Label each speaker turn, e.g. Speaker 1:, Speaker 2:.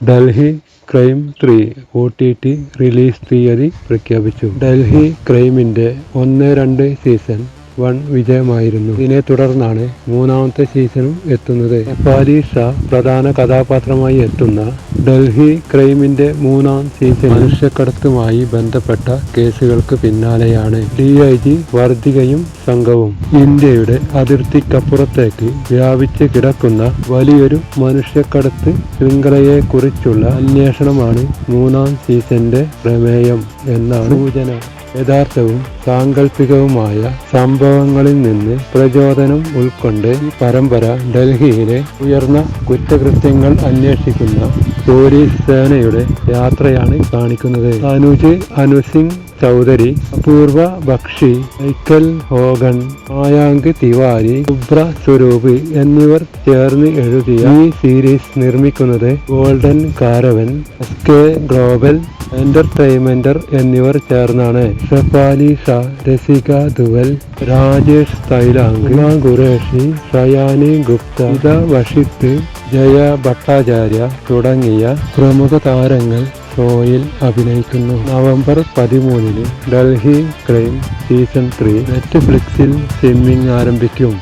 Speaker 1: Delhi crime three O T T release തീയതി പ്രഖ്യാപിച്ചു. ഡൽഹി ക്രൈമിന്റെ ഒന്ന് രണ്ട് സീസൺ വൺ വിജയമായിരുന്നു. ഇതിനെ തുടർന്നാണ് മൂന്നാമത്തെ സീസണും എത്തുന്നത്. നെപ്പാലി ഷാ പ്രധാന കഥാപാത്രമായി എത്തുന്ന ഡൽഹി ക്രൈമിന്റെ മൂന്നാം സീസൺ മനുഷ്യക്കടത്തുമായി ബന്ധപ്പെട്ട കേസുകൾക്ക് പിന്നാലെയാണ് ഡി ഐ ജി വർദ്ധികയും സംഘവും ഇന്ത്യയുടെ അതിർത്തിക്കപ്പുറത്തേക്ക് വ്യാപിച്ച് കിടക്കുന്ന വലിയൊരു മനുഷ്യക്കടത്ത് ശൃംഖലയെക്കുറിച്ചുള്ള അന്വേഷണമാണ് മൂന്നാം സീസന്റെ പ്രമേയം എന്നാണ് സൂചന. യഥാർത്ഥവും സാങ്കല്പികവുമായ സംഭവങ്ങളിൽ നിന്ന് പ്രചോദനം ഉൾക്കൊണ്ട് ഈ പരമ്പര ഡൽഹിയിലെ ഉയർന്ന കുറ്റകൃത്യങ്ങൾ അന്വേഷിക്കുന്ന പോലീസ് സേനയുടെ യാത്രയാണ് കാണിക്കുന്നത്. അനുജ് അനുസിംഗ് ചൗധരി അപൂർവ ബക്ഷി മൈക്കൽ ഹോഗൻ മായാങ്ക് തിവാരി ഉബ്ര സ്വരൂപ് എന്നിവർ ചേർന്ന് എഴുതിയ ഈ സീരീസ് നിർമ്മിക്കുന്നത് golden caravan S K global entertainment എന്നിവർ ചേർന്നാണ്. ഷെഫാലി ഷാ രസിക ദുവൽ രാജേഷ് തൈലാങ്ക് ഉമാ ഖുറേഷി ഷയാനി ഗുപ്ത ഇത വഷിത്ത് ജയ ഭട്ടാചാര്യ തുടങ്ങിയ പ്രമുഖ താരങ്ങൾ ഷോയിൽ അഭിനയിക്കുന്നു. നവംബർ പതിമൂന്നിന് ഡൽഹി ക്രൈം സീസൺ ത്രീ നെറ്റ്ഫ്ലിക്സിൽ സ്ട്രീമിംഗ് ആരംഭിക്കും.